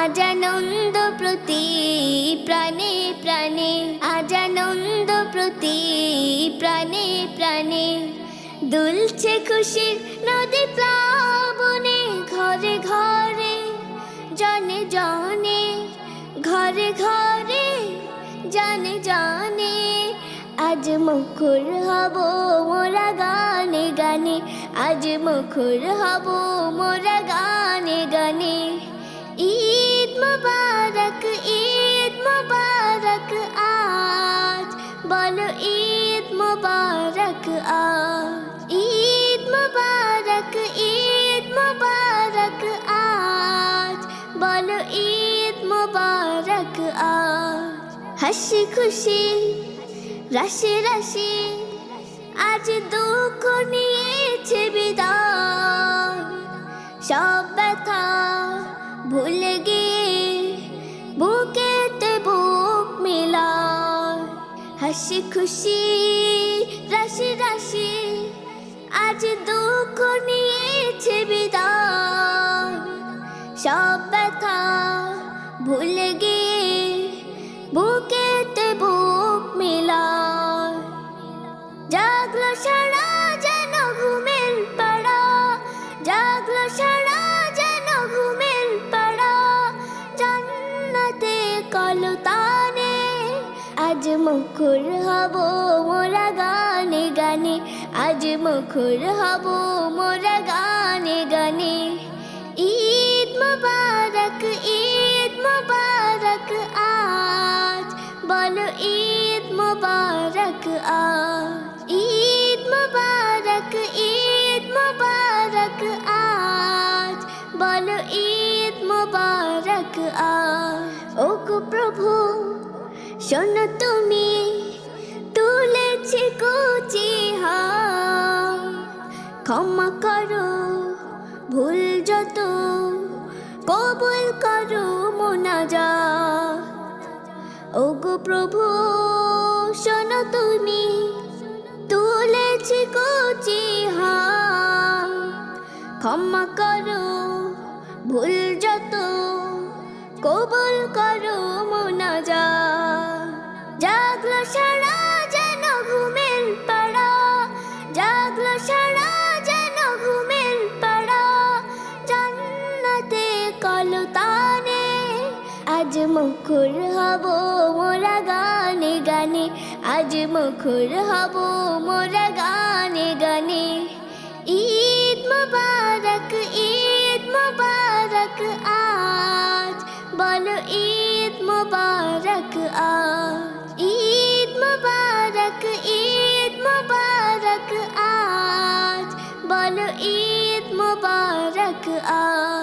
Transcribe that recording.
আজানন্দ প্রতি প্রাণে প্রাণে, আজানন্দ প্রতি প্রাণে প্রাণে। দুলছে খুশির নদী প্লাবনে, ঘরে ঘরে, জনে জনে, ঘরে ঘরে, জানে জানে। আজ মুখর হব মোরা গানে গানে, আজ মুখর হব মোরা গানে গানে। ঈদ আজ। বলো ঈদ মুবারক আজ। ঈদ মুবারক ঈদ মুবারক আজ। বলো ঈদ মুবারক আজ। হাসি খুশি, রাশি রাশি, আজ দুঃখ নিয়েছে হাসি খুশি, রাশি রাশি। আজ দুঃখ নিয়েছে বিদায়। সব ব্যথা ভুলে গিয়ে বুকেতে বুক মিলায়। জাগলো সারা যেন ঘুমের পাড়া। জাগলো সারা যেন ঘুমের পাড়া। জান্নাতে কলতানে আজ মুখর হব মোরা গানে গানে। আজ মুখর হব মোরা গানে গানে। ঈদ মুবারক ঈদ মুবারক আজ। বলো ঈদ মুবারক আজ। ঈদ মুবারক ঈদ মুবারক আজ। বলো ঈদ মুবারক আজ। শোনো তুমি, তুলেছি কুচি ক্ষমা করো, ভুল যত, কবুল করো মোনাজা ওগো প্রভু, শোনো তুমি, তুলেছি কুচি ক্ষমা করো, ভুল যত, কবুল করো মোনাজা কলতানে আজ মুখর হব মোরা গানে গানে, আজ মুখর হব মোরা গানে গানে। ঈদ মুবারক ঈদ মুবারক আজ, বলো ঈদ মুবারক আজ। ঈদ মুবারক ঈদ মুবারক আজ, বলো ঈদ মুবারক আজ।